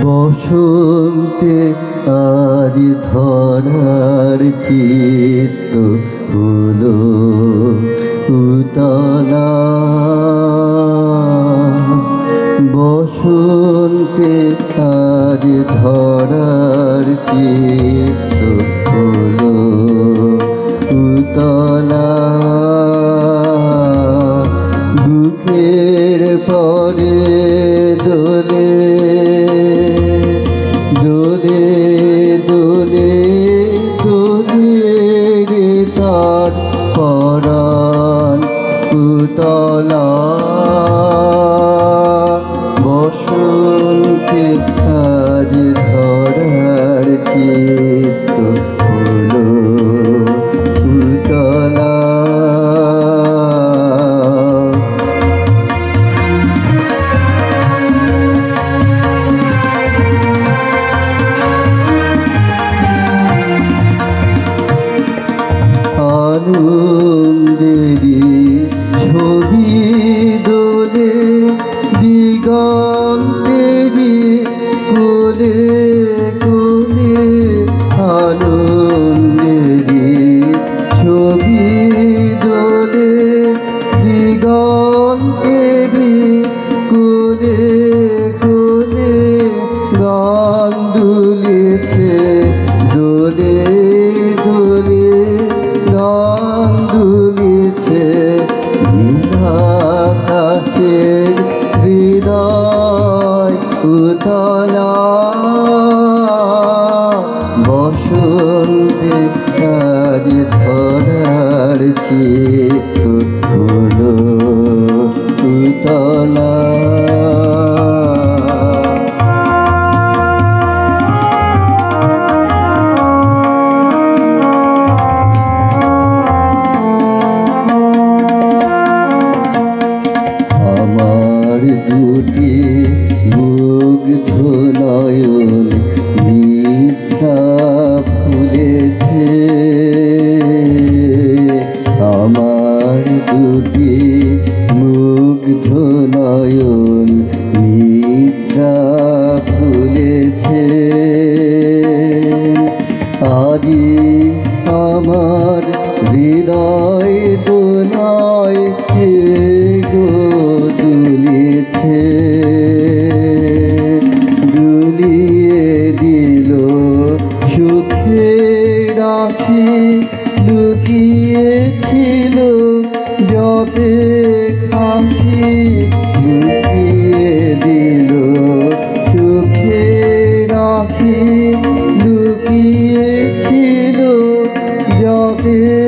বসন্তে আজ ধরার চিত্ত হলো উতলা। বসন্তে আজ ধরার চিত্ত হলো উতলা। উতলা বসন্তে আজ ধরার চিত্ত কোলে কোলে গান দুলেছে দোলে দোলে গান দুলেছে নীলাকাশের হৃদয় উতলা। বসন্তে কাজ ধরার নয়ন নিদ্রা ভুলেছে আজি আমার হৃদয় দোলায় গো দুলিছে দুলিয়ে দিল সুখে রাখি লুকিয়েছিল যতে খাসি লুকিয়ে দিল সুখে রাখি লুকিয়েছিল যতে